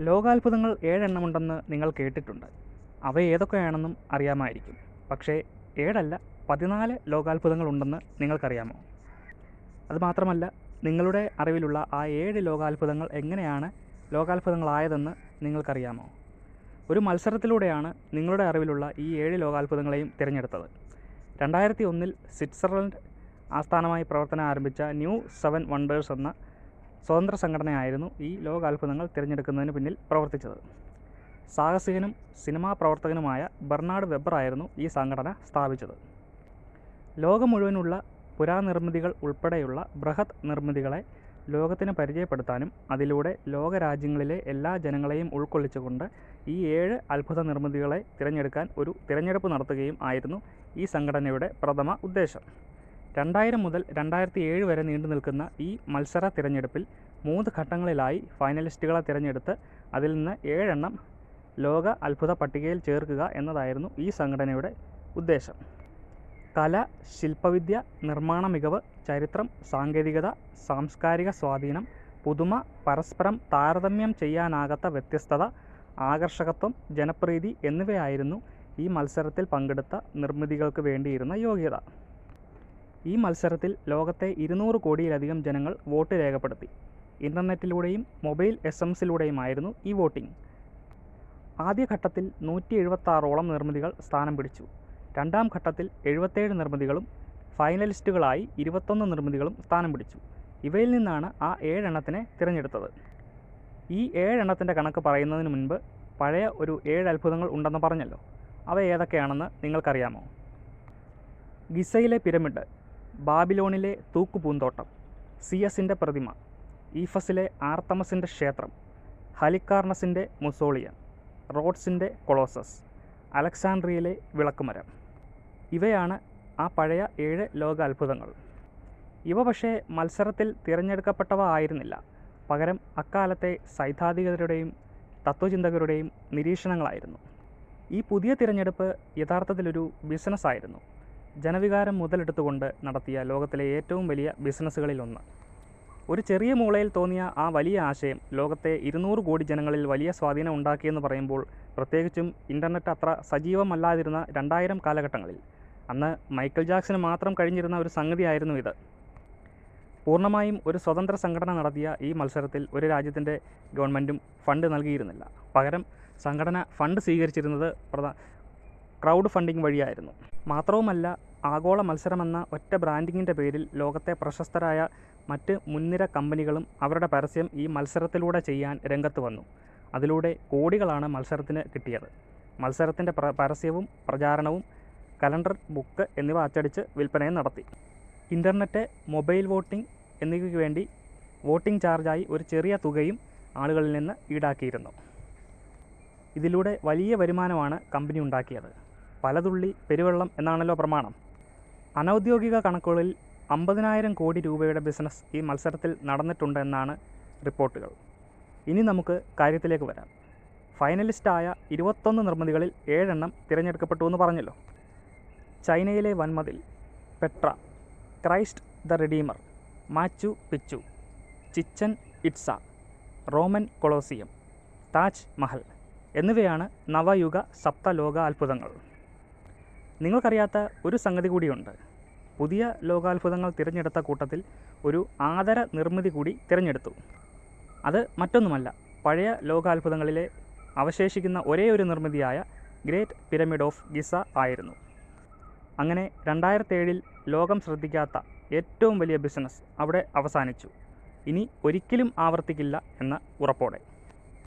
ലോകാത്ഭുതങ്ങൾ ഏഴെണ്ണമുണ്ടെന്ന് നിങ്ങൾ കേട്ടിട്ടുണ്ട്. അവ ഏതൊക്കെയാണെന്നും അറിയാമായിരിക്കും. പക്ഷേ ഏഴല്ല പതിനാല് ലോകാത്ഭുതങ്ങളുണ്ടെന്ന് നിങ്ങൾക്കറിയാമോ? അതുമാത്രമല്ല നിങ്ങളുടെ അറിവിലുള്ള ആ ഏഴ് ലോകാത്ഭുതങ്ങൾ എങ്ങനെയാണ് ലോകാത്ഭുതങ്ങളായതെന്ന് നിങ്ങൾക്കറിയാമോ? ഒരു മത്സരത്തിലൂടെയാണ് നിങ്ങളുടെ അറിവിലുള്ള ഈ ഏഴ് ലോകാത്ഭുതങ്ങളെയും തിരഞ്ഞെടുത്തത്. രണ്ടായിരത്തി ഒന്നിൽ സ്വിറ്റ്സർലൻഡ് ആസ്ഥാനമായി പ്രവർത്തനം ആരംഭിച്ച ന്യൂ സെവൻ വണ്ടേഴ്സ് എന്ന സ്വതന്ത്ര സംഘടനയായിരുന്നു ഈ ലോകാത്ഭുതങ്ങൾ തിരഞ്ഞെടുക്കുന്നതിന് പിന്നിൽ പ്രവർത്തിച്ചത്. സാഹസികനും സിനിമാ പ്രവർത്തകനുമായ ബെർണാഡ് വെബറായിരുന്നു ഈ സംഘടന സ്ഥാപിച്ചത്. ലോകം മുഴുവനുള്ള പുരാനിർമ്മിതികൾ ഉൾപ്പെടെയുള്ള ബൃഹത് നിർമ്മിതികളെ ലോകത്തിന് പരിചയപ്പെടുത്താനും അതിലൂടെ ലോകരാജ്യങ്ങളിലെ എല്ലാ ജനങ്ങളെയും ഉൾക്കൊള്ളിച്ചുകൊണ്ട് ഈ ഏഴ് അത്ഭുത നിർമ്മിതികളെ തിരഞ്ഞെടുക്കാൻ ഒരു തിരഞ്ഞെടുപ്പ് നടത്തുകയും ആയിരുന്നു ഈ സംഘടനയുടെ പ്രഥമ ഉദ്ദേശം. രണ്ടായിരം മുതൽ രണ്ടായിരത്തി ഏഴ് വരെ നീണ്ടു നിൽക്കുന്ന ഈ മത്സര തിരഞ്ഞെടുപ്പിൽ മൂന്ന് ഘട്ടങ്ങളിലായി ഫൈനലിസ്റ്റുകളെ തിരഞ്ഞെടുത്ത് അതിൽ നിന്ന് ഏഴെണ്ണം ലോക അത്ഭുത പട്ടികയിൽ ചേർക്കുക എന്നതായിരുന്നു ഈ സംഘടനയുടെ ഉദ്ദേശം. കല ശില്പവിദ്യ നിർമ്മാണ മികവ് ചരിത്രം സാങ്കേതികത സാംസ്കാരിക സ്വാധീനം പുതുമ പരസ്പരം താരതമ്യം ചെയ്യാനാകാത്ത വ്യത്യസ്തത ആകർഷകത്വം ജനപ്രീതി എന്നിവയായിരുന്നു ഈ മത്സരത്തിൽ പങ്കെടുത്ത നിർമ്മിതികൾക്ക് വേണ്ടിയിരുന്ന യോഗ്യത. ഈ മത്സരത്തിൽ ലോകത്തെ ഇരുന്നൂറ് കോടിയിലധികം ജനങ്ങൾ വോട്ട് രേഖപ്പെടുത്തി. ഇന്റർനെറ്റിലൂടെയും mobile S M e voting. ആദ്യഘട്ടത്തിൽ നൂറ്റി എഴുപത്താറോളം നിർമ്മിതികൾ സ്ഥാനം പിടിച്ചു. രണ്ടാം ഘട്ടത്തിൽ എഴുപത്തേഴ് നിർമ്മിതികളും ഫൈനലിസ്റ്റുകളായി ഇരുപത്തൊന്ന് നിർമ്മിതികളും സ്ഥാനം പിടിച്ചു. ഇവയിൽ നിന്നാണ് ആ ഏഴെണ്ണത്തിനെ തിരഞ്ഞെടുത്തത്. ഈ ഏഴെണ്ണത്തിന്റെ കണക്ക് പറയുന്നതിന് മുൻപ് പഴയ ഒരു ഏഴ് അത്ഭുതങ്ങൾ ഉണ്ടെന്ന് പറഞ്ഞല്ലോ. അവ ഏതൊക്കെയാണെന്ന് നിങ്ങൾക്കറിയാമോ? ഗിസയിലെ പിരമിഡ്. ബാബിലോണിലെ തൂക്കുപൂന്തോട്ടം സിയസിന്റെ പ്രതിമ ഈഫസിലെ ആർത്തമസിന്റെ ക്ഷേത്രം ഹലിക്കാർണസിന്റെ മുസോളിയൻ റോഡ്സിന്റെ കൊളോസസ് അലക്സാണ്ട്രിയയിലെ വിളക്കുമരം. ഇവയാണ് ആ പഴയ ഏഴ് ലോക അത്ഭുതങ്ങൾ ഇവ പക്ഷേ മത്സരത്തിൽ തിരഞ്ഞെടുക്കപ്പെട്ടവ ആയിരുന്നില്ല. പകരം അക്കാലത്തെ സൈദ്ധാന്തികരുടെയും തത്വചിന്തകരുടെയും നിരീക്ഷണങ്ങളായിരുന്നു. ഈ പുതിയ തിരഞ്ഞെടുപ്പ് യഥാർത്ഥത്തിലൊരു ബിസിനസ്സായിരുന്നു. ജനവികാരം മുതലെടുത്തുകൊണ്ട് നടത്തിയ ലോകത്തിലെ ഏറ്റവും വലിയ ബിസിനസ്സുകളിലൊന്ന്. ഒരു ചെറിയ മൂളയിൽ തോന്നിയ ആ വലിയ ആശയം ലോകത്തെ ഇരുന്നൂറ് കോടി ജനങ്ങളിൽ വലിയ സ്വാധീനം ഉണ്ടാക്കിയെന്ന് പറയുമ്പോൾ പ്രത്യേകിച്ചും ഇന്റർനെറ്റ് അത്ര സജീവമല്ലാതിരുന്ന രണ്ടായിരം കാലഘട്ടങ്ങളിൽ. അന്ന് മൈക്കിൾ ജാക്സന് മാത്രം കഴിഞ്ഞിരുന്ന ഒരു സംഗതിയായിരുന്നു ഇത്. പൂർണമായും ഒരു സ്വതന്ത്ര സംഘടന നടത്തിയ ഈ മത്സരത്തിൽ ഒരു രാജ്യത്തിന്റെ ഗവൺമെന്റും ഫണ്ട് നൽകിയിരുന്നില്ല. പകരം സംഘടന ഫണ്ട് സ്വീകരിച്ചിരുന്നത് ക്രൗഡ് ഫണ്ടിംഗ് വഴിയായിരുന്നു. മാത്രവുമല്ല ആഗോള മത്സരമെന്ന ഒറ്റ ബ്രാൻഡിങ്ങിന്റെ പേരിൽ ലോകത്തെ പ്രശസ്തരായ മറ്റ് മുൻനിര കമ്പനികളും അവരുടെ പരസ്യം ഈ മത്സരത്തിലൂടെ ചെയ്യാൻ രംഗത്ത് വന്നു. അതിലൂടെ കോടികളാണ് മത്സരത്തിന് കിട്ടിയത്. മത്സരത്തിന്റെ പരസ്യവും പ്രചാരണവും കലണ്ടർ ബുക്ക് എന്നിവ അച്ചടിച്ച് വിൽപ്പനയും നടത്തി. ഇന്റർനെറ്റ് മൊബൈൽ വോട്ടിംഗ് എന്നിവയ്ക്ക് വേണ്ടി വോട്ടിംഗ് ചാർജായി ഒരു ചെറിയ തുകയും ആളുകളിൽ നിന്ന് ഈടാക്കിയിരുന്നു. ഇതിലൂടെ വലിയ വരുമാനമാണ് കമ്പനി ഉണ്ടാക്കിയത്. പലതുള്ളി പെരുവെള്ളം എന്നാണല്ലോ പ്രമാണം. അനൗദ്യോഗിക കണക്കുകളിൽ അമ്പതിനായിരം കോടി രൂപയുടെ ബിസിനസ് ഈ മത്സരത്തിൽ നടന്നിട്ടുണ്ടെന്നാണ് റിപ്പോർട്ടുകൾ. ഇനി നമുക്ക് കാര്യത്തിലേക്ക് വരാം. ഫൈനലിസ്റ്റായ ഇരുപത്തൊന്ന് നിർമ്മിതികളിൽ ഏഴെണ്ണം തിരഞ്ഞെടുക്കപ്പെട്ടു എന്ന് പറഞ്ഞല്ലോ. ചൈനയിലെ വൻമതിൽ Petra Christ the Redeemer Machu Picchu Chichen Itza Roman Colosseum Taj Mahal എന്നിവയാണ് നവയുഗ സപ്തലോക അത്ഭുതങ്ങൾ നിങ്ങൾക്കറിയാത്ത ഒരു സംഗതി കൂടിയുണ്ട്. പുതിയ ലോകാത്ഭുതങ്ങൾ തിരഞ്ഞെടുത്ത കൂട്ടത്തിൽ ഒരു ആദര നിർമ്മിതി കൂടി തിരഞ്ഞെടുത്തു. അത് മറ്റൊന്നുമല്ല പഴയ ലോകാത്ഭുതങ്ങളിലെ അവശേഷിക്കുന്ന ഒരേ ഒരു നിർമ്മിതിയായ ഗ്രേറ്റ് പിരമിഡ് ഓഫ് ഗിസ ആയിരുന്നു. അങ്ങനെ രണ്ടായിരത്തേഴിൽ ലോകം ശ്രദ്ധിക്കാത്ത ഏറ്റവും വലിയ ബിസിനസ് അവിടെ അവസാനിച്ചു. ഇനി ഒരിക്കലും ആവർത്തിക്കില്ല എന്ന ഉറപ്പോടെ.